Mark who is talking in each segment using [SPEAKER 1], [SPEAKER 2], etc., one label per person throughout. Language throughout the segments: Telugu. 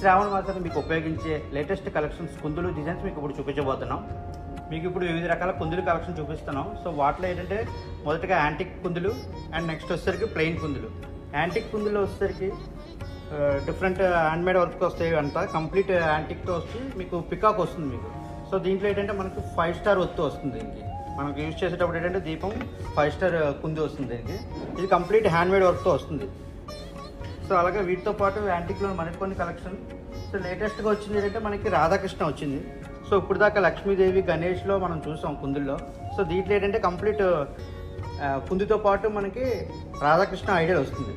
[SPEAKER 1] శ్రావణ మాసాన్ని మీకు ఉపయోగించే లేటెస్ట్ కలెక్షన్స్ కుందులు డిజైన్స్ మీకు ఇప్పుడు చూపించబోతున్నాం. మీకు ఇప్పుడు వివిధ రకాల కుందులు కలెక్షన్ చూపిస్తున్నాం. సో వాటిలో ఏంటంటే మొదటగా యాంటిక్ కుందులు అండ్ నెక్స్ట్ వచ్చేసరికి ప్లెయిన్ కుందులు. యాంటిక్ కుందులు వచ్చేసరికి డిఫరెంట్ హ్యాండ్మేడ్ వర్క్ వస్తాయి అంతా కంప్లీట్ యాంటిక్తో వచ్చి మీకు పికాక్ వస్తుంది మీకు. సో దీంట్లో ఏంటంటే మనకు ఫైవ్ స్టార్ ఒత్తు వస్తుంది దీనికి. మనకు యూజ్ చేసేటప్పుడు ఏంటంటే దీపం ఫైవ్ స్టార్ కుంది వస్తుంది దీనికి. ఇది కంప్లీట్ హ్యాండ్మేడ్ వర్క్తో వస్తుంది. సో అలాగే వీటితో పాటు యాంటిక్లో మరికొన్ని కలెక్షన్. సో లేటెస్ట్గా వచ్చింది ఏంటంటే మనకి రాధాకృష్ణ వచ్చింది. సో ఇప్పుడు దాకా లక్ష్మీదేవి గణేష్లో మనం చూసాం కుందుల్లో. సో దీంట్లో ఏంటంటే కంప్లీట్ కుందితో పాటు మనకి రాధాకృష్ణ ఐడియా వస్తుంది.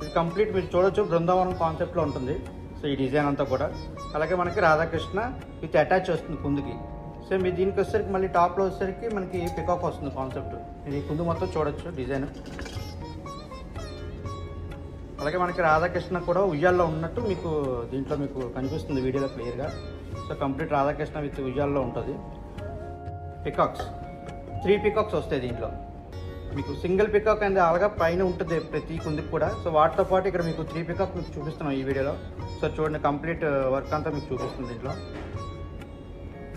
[SPEAKER 1] ఇది కంప్లీట్ మీరు చూడొచ్చు బృందావనం కాన్సెప్ట్లో ఉంటుంది. సో ఈ డిజైన్ అంతా కూడా. అలాగే మనకి రాధాకృష్ణ విత్ అటాచ్ వస్తుంది కుందుకి. సో మీరు దీనికి వచ్చేసరికి మళ్ళీ టాప్లో వచ్చేసరికి మనకి పికాక్ వస్తుంది కాన్సెప్ట్ ఇది కుందు మొత్తం చూడొచ్చు డిజైన్. అలాగే మనకి రాధాకృష్ణ కూడా ఉయ్యాల్లో ఉన్నట్టు మీకు దీంట్లో మీకు కనిపిస్తుంది వీడియోలో క్లియర్గా. సో కంప్లీట్ రాధాకృష్ణ విత్ ఉయ్యాల్లో ఉంటుంది. పికాక్స్ త్రీ పికాక్స్ వస్తాయి దీంట్లో. మీకు సింగిల్ పికాక్ అనేది అలాగా పైన ఉంటుంది ప్రతి కుందికి కూడా. సో వాటితో పాటు ఇక్కడ మీకు త్రీ పికాక్ మీకు చూపిస్తున్నాం ఈ వీడియోలో. సో చూడండి కంప్లీట్ వర్క్ అంతా మీకు చూపిస్తుంది దీంట్లో.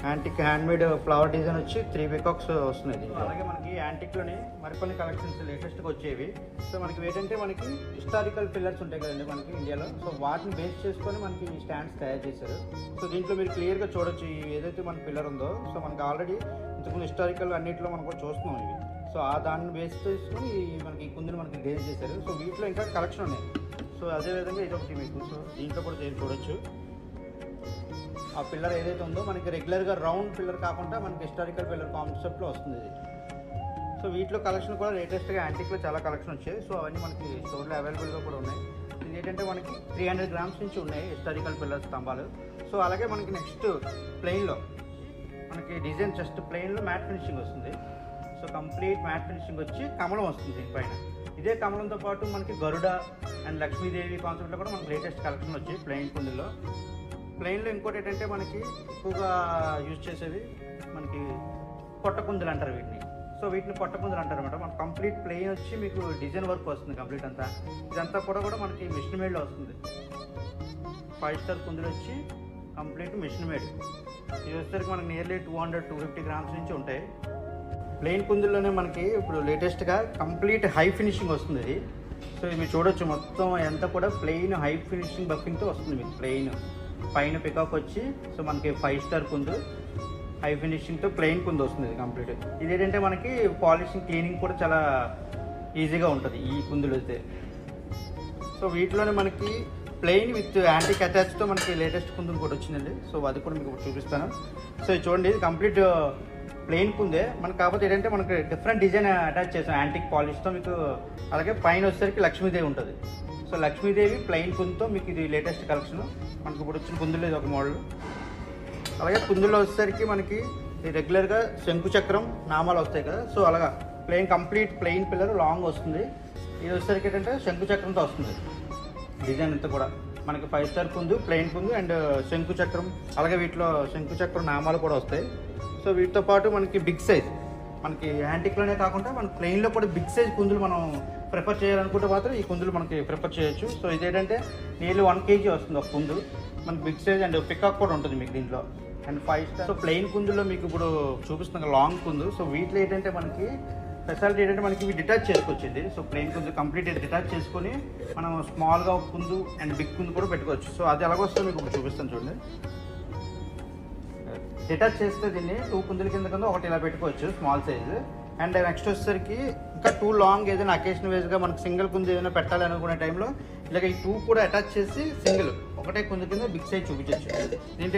[SPEAKER 1] యాంటిక్ హ్యాండ్మేడ్ ఫ్లవర్ డిజైన్ వచ్చి త్రీ పికాక్స్ వస్తున్నాయి దీంట్లో. అలాగే మనకి యాంటిక్లోనే మరికొన్ని కలెక్షన్స్ లేటెస్ట్గా వచ్చేవి. సో మనకి ఏంటంటే మనకి హిస్టారికల్ పిల్లర్స్ ఉంటాయి కదండి మనకి ఇండియాలో. సో వాటిని బేస్ చేసుకొని మనకి ఈ స్టాండ్స్ తయారు చేశారు. సో దీంట్లో మీరు క్లియర్గా చూడొచ్చు ఏదైతే మన పిల్లర్ ఉందో. సో మనకి ఆల్రెడీ ఇంతకుముందు హిస్టారికల్ అన్నింటిలో మనం కూడా చూస్తున్నాం ఇవి. సో ఆ దాన్ని బేస్ చేసుకుని మనకి ఈ కుందిని మనకి డిజైన్ చేశారు. సో వీటిలో ఇంకా కలెక్షన్ ఉన్నాయి. సో అదేవిధంగా ఇది ఒకటి మీకు. సో దీంట్లో కూడా చూడొచ్చు. ఆ పిల్లర్ ఏదైతే ఉందో మనకి రెగ్యులర్గా రౌండ్ పిల్లర్ కాకుండా మనకి హిస్టారికల్ పిల్లర్ కాన్సెప్ట్లో వస్తుంది ఇది. సో వీటిలో కలెక్షన్ కూడా లేటెస్ట్గా యాంటిక్లో చాలా కలెక్షన్ వచ్చాయి. సో అవన్నీ మనకి స్టోర్లో అవైలబుల్గా కూడా ఉన్నాయి. ఇది ఏంటంటే మనకి త్రీ హండ్రెడ్ గ్రామ్స్ నుంచి ఉన్నాయి హిస్టారికల్ పిల్లర్ స్తంభాలు. సో అలాగే మనకి నెక్స్ట్ ప్లెయిన్లో మనకి డిజైన్ జస్ట్ ప్లెయిన్లో మ్యాట్ ఫినిషింగ్ వస్తుంది. సో కంప్లీట్ మ్యాట్ ఫినిషింగ్ వచ్చి కమలం వస్తుంది దీనిపైన ఇదే కమలంతో పాటు మనకి గరుడ అండ్ లక్ష్మీదేవి కాన్సెప్ట్లో కూడా మనకి లేటెస్ట్ కలెక్షన్ వచ్చాయి ప్లెయిన్ కుందుల్లో ప్లెయిన్లో ఇంకోటి ఏంటంటే మనకి ఎక్కువగా యూజ్ చేసేది మనకి పొట్టకుందులు అంటారు వీటిని. సో వీటిని పొట్టకుందులు అంటారు అనమాట మన కంప్లీట్ ప్లెయిన్ వచ్చి మీకు డిజైన్ వర్క్ వస్తుంది కంప్లీట్ అంతా. ఇదంతా కూడా కూడా మనకి మిషన్ మేడ్లో వస్తుంది. ఫైవ్ స్టార్ కుందులు వచ్చి కంప్లీట్ మిషన్ మేడ్. ఇది వచ్చేసరికి మనకి nearly two hundred two fifty grams నుంచి ఉంటాయి. ప్లెయిన్ కుందుల్లోనే మనకి ఇప్పుడు లేటెస్ట్గా కంప్లీట్ హై ఫినిషింగ్ వస్తుంది ఇది. సో ఇది మీరు చూడొచ్చు మొత్తం ఎంత కూడా ప్లెయిన్ హై ఫినిషింగ్ బఫింగ్తో వస్తుంది మీకు ప్లెయిన్. పైన పికాక్ వచ్చి సో మనకి ఫైవ్ స్టార్ కుందు. హై ఫినిషింగ్తో ప్లెయిన్ కుందు వస్తుంది కంప్లీట్ ఇది ఏంటంటే మనకి పాలిషింగ్ క్లీనింగ్ కూడా చాలా ఈజీగా ఉంటుంది ఈ కుందులు అయితే. సో వీటిలోనే మనకి ప్లెయిన్ విత్ యాంటీక్ అటాచ్తో మనకి లేటెస్ట్ కుందులు కూడా వచ్చిందండి. సో అది కూడా మీకు చూపిస్తాను. సో ఇది చూడండి ఇది కంప్లీట్ ప్లెయిన్ కుందే. మనకు కాకపోతే ఏంటంటే మనకి డిఫరెంట్ డిజైన్ అటాచ్ చేసాం. యాంటిక్ పాలిష్తో మీకు అలాగే పైన వచ్చేసరికి లక్ష్మీదేవి ఉంటుంది. సో లక్ష్మీదేవి ప్లెయిన్ కుందుతో మీకు ఇది లేటెస్ట్ కలెక్షన్ మనకి ఇప్పుడు వచ్చిన కుందులు ఇది ఒక మోడల్ అలాగే కుందుల్లో వచ్చేసరికి మనకి రెగ్యులర్గా శంకు చక్రం నామాలు వస్తాయి కదా. సో అలాగా plain complete plain pillar long వస్తుంది. ఇది వచ్చేసరికి ఏంటంటే శంకు చక్రంతో వస్తుంది. డిజైన్ అంతా కూడా. మనకి ఫైవ్ స్టార్ కుందు ప్లెయిన్ కుందు అండ్ శంకు చక్రం. అలాగే వీటిలో శంకు చక్రం నామాలు కూడా వస్తాయి. సో వీటితో పాటు మనకి బిగ్ సైజ్. మనకి యాంటిక్లోనే కాకుండా మన ప్లెయిన్లో కూడా బిగ్ సైజ్ కుందులు మనం ప్రిఫర్ చేయాలనుకుంటే మాత్రం ఈ కుందులు మనకి ప్రిఫర్ చేయొచ్చు. సో ఇదేంటంటే నీళ్ళు వన్ కేజీ వస్తుంది ఒక కుందు మనకి బిగ్ సైజ్ అండ్ పికాక్ కూడా ఉంటుంది మీకు దీంట్లో. And five star. So plain కుందులో మీకు ఇప్పుడు చూపిస్తున్న లాంగ్ కుందు సో వీటిలో ఏంటంటే మనకి స్పెషాలిటీ ఏంటంటే మనకి ఇవి డిటాచ్ చేసుకొచ్చింది. సో ప్లెయిన్ కుందు కంప్లీట్ డిటాచ్ చేసుకొని మనం స్మాల్గా ఒక కుందు అండ్ బిగ్ కుందు కూడా పెట్టుకోవచ్చు. సో అది ఎలాగొస్తుందో మీకు ఇప్పుడు చూపిస్తాను చూడండి. డిటాచ్ చేస్తే దీన్ని టూ కుందుల కింద కింద ఒకటి ఇలా పెట్టుకోవచ్చు స్మాల్ సైజ్ అండ్ నెక్స్ట్ వచ్చేసరికి ఇంకా టూ లాంగ్ ఏదైనా అకేషన్ వేస్గా మనకు సింగిల్ కుంది ఏదైనా పెట్టాలి అనుకునే టైంలో ఇలాగ ఈ టూ కూడా అటాచ్ చేసి సింగిల్ ఒకటే కుందు కింద బిగ్ సైజ్ చూపించవచ్చు దీంట్లో